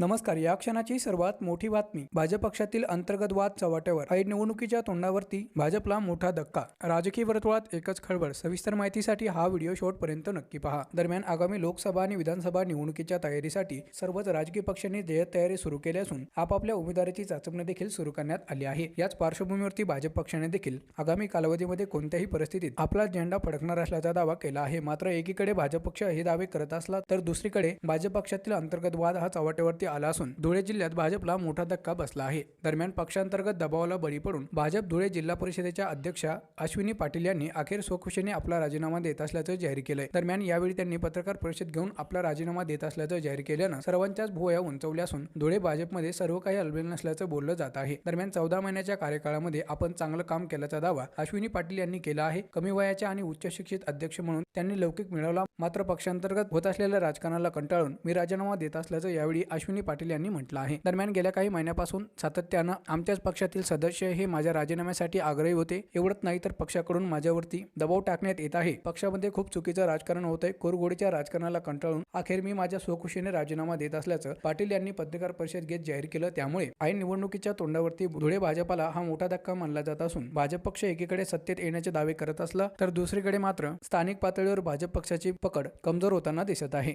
नमस्कार या क्षणाची सर्वात मोठी बातमी भाजप पक्षातील अंतर्गत वाद चव्हाट्यावर ऐन निवडणुकीच्या तोंडावरती भाजपला मोठा धक्का. राजकीय वर्तुळात एकच खळबळ सविस्तर माहितीसाठी हा व्हिडिओ शेवटपर्यंत नक्की पहा. दरम्यान आगामी लोकसभा आणि विधानसभा निवडणुकीच्या तयारीसाठी सर्वच राजकीय पक्षांनी जयत तयारी सुरू केली असून आपापल्या उमेदवाराची चाचपणी देखील सुरू करण्यात आली आहे. याच पार्श्वभूमीवरती भाजप पक्षाने देखील आगामी कालावधीमध्ये कोणत्याही परिस्थितीत आपला झेंडा फडकणार असल्याचा दावा केला आहे. मात्र एकीकडे भाजप पक्ष हे दावे करत असला तर दुसरीकडे भाजप पक्षातील अंतर्गत वाद हा चव्हाट्यावरती आला असून धुळे जिल्ह्यात भाजपला मोठा धक्का बसला आहे. दरम्यान पक्षांतर्गत दबावाला बळी पडून भाजप धुळे जिल्हा परिषदेच्या अध्यक्षा अश्विनी पाटील यांनी अखेर स्वखुशीने आपला राजीनामा देत असल्याचं जाहीर केलंय. दरम्यान यावेळी त्यांनी पत्रकार परिषद घेऊन आपला राजीनामा देत असल्याचं जाहीर केल्यानं सर्वांच्याच भुवया उंचवल्या असून धुळे भाजपमध्ये सर्व काही अलबेल नसल्याचं बोललं जात आहे. दरम्यान चौदा महिन्याच्या कार्यकाळामध्ये आपण चांगलं काम केल्याचा दावा अश्विनी पाटील यांनी केला आहे. कमी वयाच्या आणि उच्च शिक्षित अध्यक्ष म्हणून त्यांनी लौकिक मिळवला. मात्र पक्षांतर्गत होत असलेल्या राजकारणाला कंटाळून मी राजीनामा देत असल्याचं यावेळी अश्विनी पाटील यांनी म्हटलं आहे. दरम्यान गेल्या काही महिन्यापासून सातत्यानं आमच्याच पक्षातील सदस्य हे माझ्या राजीनाम्यासाठी आग्रही होते. एवढंच नाही तर पक्षाकडून माझ्यावरती दबाव टाकण्यात येत आहे. पक्षामध्ये खूप चुकीचं राजकारण होतंय. कोरगोडीच्या राजकारणाला कंटाळून अखेर मी माझ्या स्वखुशीने राजीनामा देत असल्याचं पाटील यांनी पत्रकार परिषद घेत जाहीर केलं. त्यामुळे ऐन निवडणुकीच्या तोंडावरती धुळे भाजपाला हा मोठा धक्का मानला जात असून भाजप पक्ष एकीकडे सत्तेत येण्याचे दावे करत असला तर दुसरीकडे मात्र स्थानिक पातळीवर भाजप पक्षाची पकड कमजोर होताना दिसत आहे.